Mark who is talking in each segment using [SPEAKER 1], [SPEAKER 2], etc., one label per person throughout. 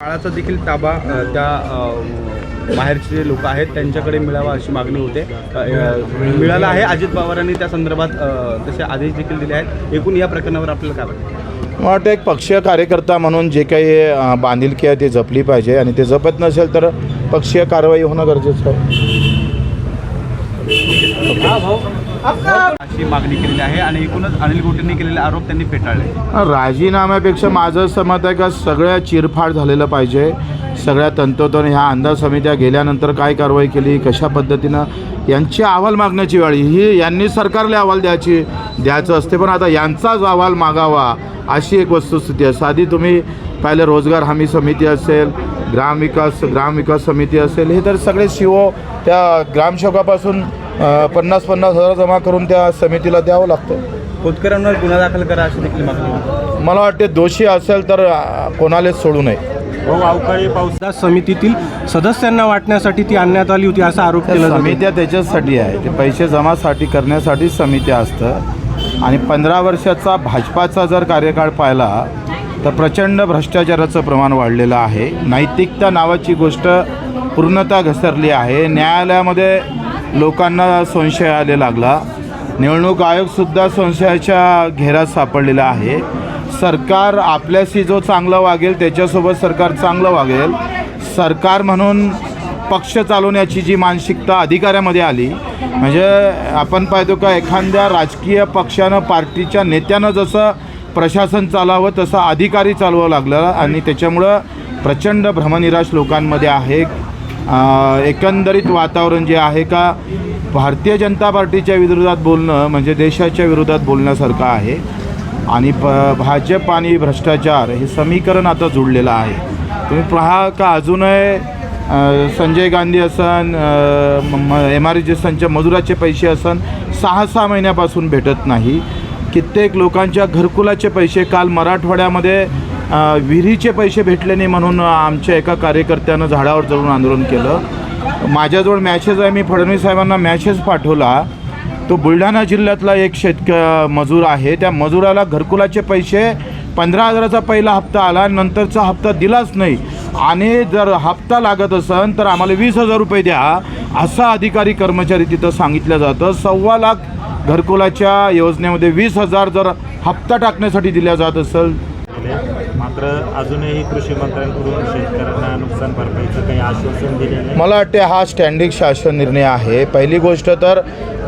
[SPEAKER 1] काळाचा देखील ताबा त्या बाहेरचे जे लोक आहेत त्यांच्याकडे मिळावा अशी मागणी होते. मिळाला आहे. अजित पवारांनी त्या संदर्भात तसे आदेश देखील दिले आहेत. एकूण या प्रकरणावर आपल्याला काय वाटतं?
[SPEAKER 2] मला वाटतं एक पक्षीय कार्यकर्ता म्हणून जे काही बांधिलकी आहे ती जपली पाहिजे आणि ते जपत नसेल तर पक्षीय कारवाई होणं गरजेचं आहे.
[SPEAKER 1] अशी मागणी केलेली आहे आणि एकूणच अनिल गोटेंनी केलेले आरोप त्यांनी फेटाळले.
[SPEAKER 2] राजीनाम्यापेक्षा माझं असं मत आहे का सगळ्या चिरफाड झालेलं पाहिजे? सगळ्या तंतोतंत ह्या अंदाज समित्या गेल्यानंतर काय कारवाई केली? कशा पद्धतीनं? यांची अहवाल मागण्याची वेळ ही यांनी सरकारला अहवाल द्यायची द्यायचं असते पण आता यांचाच अहवाल मागावा अशी एक वस्तुस्थिती आहे. साधी तुम्ही पाहिलं रोजगार हमी समिती असेल ग्रामविकास ग्रामविकास समिती असेल हे तर सगळे शिवो त्या ग्रामसेवकापासून पन्नास पन्नास हजार जमा करून त्या समितीला द्यावं लागतं.
[SPEAKER 1] खोतकरांवर गुन्हा दाखल करा अशी देखील मागणी होती
[SPEAKER 2] मला वाटते दोषी असेल तर कोणालाच सोडू नये.
[SPEAKER 3] भाऊ अवकाळी पाऊसदार समितीतील सदस्यांना वाटण्यासाठी ती आणण्यात आली होती असा आरोप
[SPEAKER 2] त्या
[SPEAKER 3] केला जातो
[SPEAKER 2] समित्या त्याच्याचसाठी आहे. ते पैसे जमासाठी करण्यासाठी समित्या असतं. आणि पंधरा वर्षाचा भाजपाचा जर कार्यकाळ पाहिला तर प्रचंड भ्रष्टाचाराचं प्रमाण वाढलेलं आहे. नैतिकता नावाची गोष्ट पूर्णतः घसरली आहे. न्यायालयामध्ये लोकांना संशय आले लागला. निवडणूक आयोगसुद्धा संशयाच्या घेरात सापडलेला आहे. सरकार आपल्याशी जो चांगलं वागेल त्याच्यासोबत सरकार चांगलं वागेल. सरकार म्हणून पक्ष चालवण्याची जी मानसिकता अधिकाऱ्यामध्ये आली म्हणजे आपण पाहतो का एखाद्या राजकीय पक्षानं पार्टीच्या नेत्यानं जसं प्रशासन चालावं तसं अधिकारी चालवावं लागलं. आणि त्याच्यामुळं प्रचंड भ्रमनिराश लोकांमध्ये आहे. एकंदरीत वातावरण जे आहे का भारतीय जनता पार्टीच्या विरोधात बोलणं म्हणजे देशाच्या विरोधात बोलण्यासारखं आहे. आणि प भाजप आणि भ्रष्टाचार हे समीकरण आता जुळलेलं आहे. तुम्ही पहा का अजूनही संजय गांधी असन एम आर संच्या मजुराचे पैसे असन सहा सहा महिन्यापासून भेटत नाही. कित्येक लोकांच्या घरकुलाचे पैसे काल मराठवाड्यामध्ये विहिरीचे पैसे भेटले नाही म्हणून आमच्या एका कार्यकर्त्यानं झाडावर चढून आंदोलन केलं. माझ्याजवळ मॅसेज आहे मी फडणवीस साहेबांना मॅसेज पाठवला. तो बुलढाणा जिल्ह्यातला एक शेतक मजूर आहे. त्या मजुराला घरकुलाचे पैसे पंधरा हजाराचा पहिला हप्ता आला नंतरचा हप्ता दिलाच नाही. आणि जर हप्ता लागत असेल तर आम्हाला वीस हजार रुपये द्या असा अधिकारी कर्मचारी तिथं सांगितलं जातं. सव्वा लाख घरकुलाच्या योजनेमध्ये वीस हजार जर हप्ता टाकण्यासाठी दिल्या जात असेल
[SPEAKER 4] मात्र अजूनही कृषी मंत्र्यांकडून शेतकऱ्यांना नुकसान भरपाईचं काही आश्वासन दिले नाही.
[SPEAKER 2] मला वाटते हा स्टँडिंग शासन निर्णय आहे. पहिली गोष्ट तर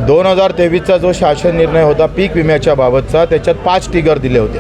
[SPEAKER 2] दोन हजार तेवीसचा जो शासन निर्णय होता पीक विम्याच्या बाबतचा त्याच्यात पाच टिगर दिले होते.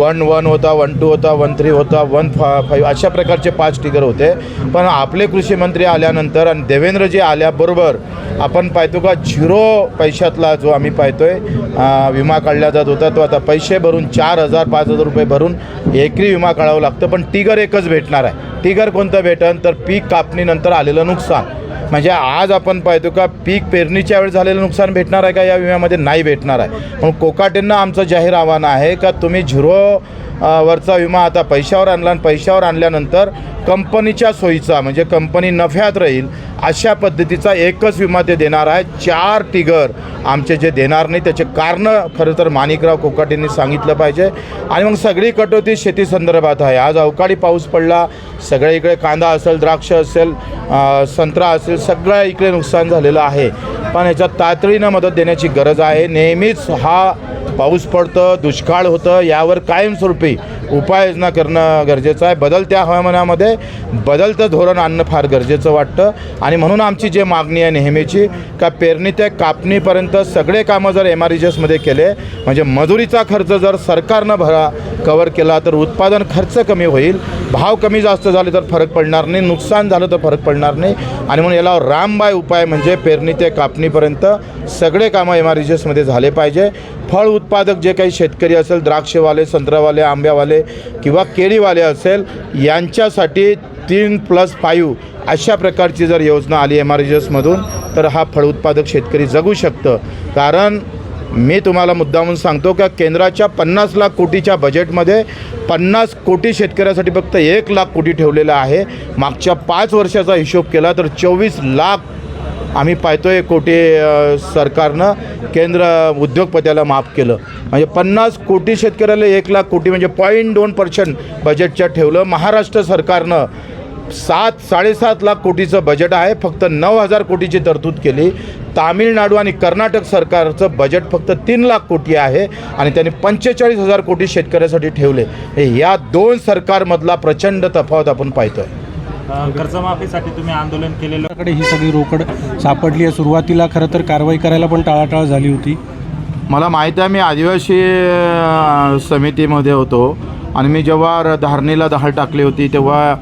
[SPEAKER 2] वन वन होता वन टू होता वन थ्री होता वन फा फाईव्ह अशा प्रकारचे पाच टिगर होते. पण आपले कृषी मंत्री आल्यानंतर आणि देवेंद्रजी आल्याबरोबर आपण पाहतो का झिरो पैशातला जो आम्ही पाहतो आहे विमा काढला जात होता तो आता पैसे भरून चार हजार पाच हजार रुपये भरून एकरी विमा काढावं लागतं. पण टिगर एकच भेटणार आहे. टिगर कोणतं भेटन? तर पीक कापणीनंतर आलेलं नुकसान. म्हणजे आज आपण पाहतो का पीक पेरणीच्या वेळेस झालेलं नुकसान भेटणार आहे का? या विम्यामध्ये नाही भेटणार आहे. म्हणून कोकाटेंना आमचं जाहीर आव्हान आहे का तुम्ही झिरो वरचा विमा आता पैशावर आणला आणि पैशावर आणल्यानंतर कंपनीच्या सोयीचा म्हणजे कंपनी नफ्यात राहील अशा पद्धतीचा एकच विमा ते देणार आहे. चार टिगर आमचे जे देणार नाही त्याचे कारणं खरं तर माणिकराव कोकाटेंनी सांगितलं पाहिजे. आणि मग सगळी कटोती शेती संदर्भात आहे. आज अवकाळी पाऊस पडला सगळ्या इकडे कांदा असेल द्राक्ष असेल संत्रा असेल सगळ्या इकडे नुकसान झालेलं आहे. पण ह्याच्यात तातडीनं मदत देण्याची गरज आहे. नेहमीच हा पाऊस पडतं दुष्काळ होतं यावर कायमस्वरूपी उपाययोजना करणं गरजेचं आहे. बदलत्या हवामानामध्ये बदलतं धोरण आणणं फार गरजेचं वाटतं. आणि म्हणून आमची जी मागणी आहे नेहमीची का पेरणी ते कापणीपर्यंत सगळे कामं जर एम आरमध्ये केले म्हणजे मजुरीचा खर्च जर सरकारनं भरा कवर केला तर उत्पादन खर्च कमी होईल. भाव कमी जास्त झाले तर फरक पडणार नाही. नुकसान झालं तर फरक पडणार नाही. आणि म्हणून याला रामबाय उपाय म्हणजे पेरणी ते कापणीपर्यंत सगळे कामं एम आर झाले पाहिजे. फळ उत्पादक जे काही शेतकरी असेल द्राक्षवाले संत्रावाले आंब्यावाले किंवा केळीवाले असेल यांच्यासाठी तीन प्लस फाईव्ह अशा प्रकारची जर योजना आली एम आर मधून तर हा फळ उत्पादक शेतकरी जगू शकतं. कारण मी तुम्हाला मुद्दामून सांगतो का केंद्राच्या पन्नास लाख कोटीच्या बजेटमध्ये पन्नास कोटी शेतकऱ्यासाठी फक्त एक लाख कोटी ठेवलेला आहे. मागच्या पाच वर्षाचा हिशोब केला तर चोवीस लाख आम्ही पाहतोय कोटी सरकारनं केंद्र उद्योगपत्याला माफ केलं. म्हणजे पन्नास कोटी शेतकऱ्याला एक लाख कोटी म्हणजे पॉईंट दोन पर्सेंट बजेटच्या ठेवलं. महाराष्ट्र सरकारनं सात साडेसात लाख कोटीचं बजेट आहे. फक्त नऊ हजार कोटीची तरतूद केली. तामिळनाडू आणि कर्नाटक सरकारचं बजेट फक्त तीन लाख कोटी आहे आणि त्यांनी पंचेचाळीस हजार कोटी शेतकऱ्यासाठी ठेवले. हे या दोन सरकारमधला प्रचंड तफावत आपण पाहतोय.
[SPEAKER 4] कर्जमाफीसाठी तुम्ही आंदोलन केलेलं
[SPEAKER 3] कडे ही सगळी रोकड सापडली आहे. सुरुवातीला खरं तर कारवाई करायला पण टाळाटाळ झाली होती.
[SPEAKER 2] मला माहीत आहे मी आदिवासी समितीमध्ये होतो आणि मी जेव्हा धारणीला दहाल टाकली होती तेव्हा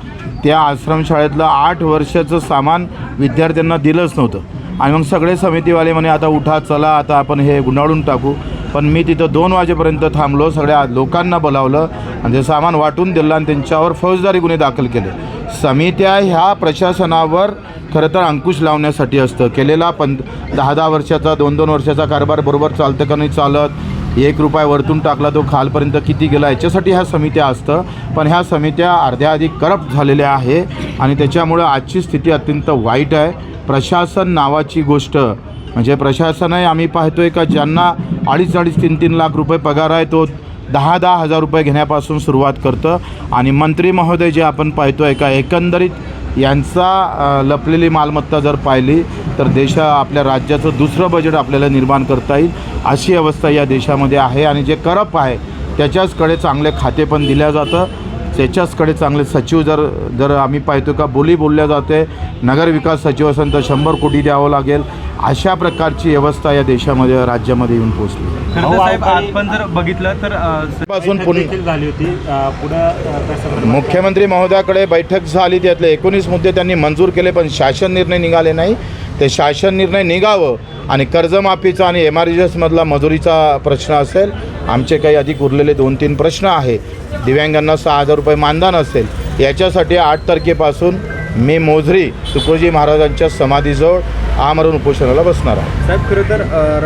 [SPEAKER 2] त्या आश्रमशाळेतलं आठ वर्षाचं सामान विद्यार्थ्यांना दिलंच नव्हतं. आणि मग सगळे समितीवाले म्हणे आता उठा चला आता आपण हे गुंडाळून टाकू. पण मी तिथं दोन वाजेपर्यंत थांबलो सगळ्या लोकांना बोलावलं आणि ते सामान वाटून दिलं आणि त्यांच्यावर फौजदारी गुन्हे दाखल केले. समित्या ह्या प्रशासनावर खरं तर अंकुश लावण्यासाठी असतं. केलेला पं दहा दहा वर्षाचा दोन दोन वर्षाचा कारभार बरोबर चालतं का नाही चालत? एक रुपया वरतून टाकला तो खालपर्यंत किती गेला? याच्यासाठी ह्या समित्या असतं. पण ह्या समित्या अर्ध्या अधिक करप्ट झालेल्या आहे आणि त्याच्यामुळं आजची स्थिती अत्यंत वाईट आहे. प्रशासन नावाची गोष्ट. म्हणजे प्रशासनही आम्ही पाहतोय का ज्यांना अडीच अडीच तीन तीन लाख रुपये पगार आहे तो दहा दहा हजार रुपये घेण्यापासून सुरुवात करतं. आणि मंत्री महोदय जे आपण पाहतो आहे का एकंदरीत यांचा लपलेली मालमत्ता जर पाहिली तर देशा आपल्या राज्याचं दुसरं बजेट आपल्याला निर्माण करता येईल अशी अवस्था या देशामध्ये आहे. आणि जे करप आहे त्याच्याचकडे चांगले खाते पण दिल्या जातं. त्याच्याचकडे चांगले सचिव जर जर आम्ही पाहतो का बोली बोलल्या जाते. नगर विकास सचिव असेल तर शंभर कोटी द्यावं लागेल. अशा प्रकारची व्यवस्था या देशामध्ये राज्यामध्ये येऊन पोहोचली.
[SPEAKER 1] जर बघितलं तर
[SPEAKER 2] पासून
[SPEAKER 4] झाली होती.
[SPEAKER 2] मुख्यमंत्री महोदयाकडे बैठक झाली त्यातले एकोणीस मुद्दे त्यांनी मंजूर केले पण शासन निर्णय निघाले नाही. ते शासन निर्णय निघावं आणि कर्जमाफीचा आणि एम आर मधला मजुरीचा प्रश्न असेल आमचे काही अधिक उरलेले दोन तीन प्रश्न आहे दिव्यांगांना सहा हजार रुपये मानधन असेल. याच्यासाठी आठ तारखेपासून मी मोझरी तुकोजी महाराजांच्या समाधीजवळ आमरण उपोषणाला बसणार आहे.
[SPEAKER 1] साहेब खरं तर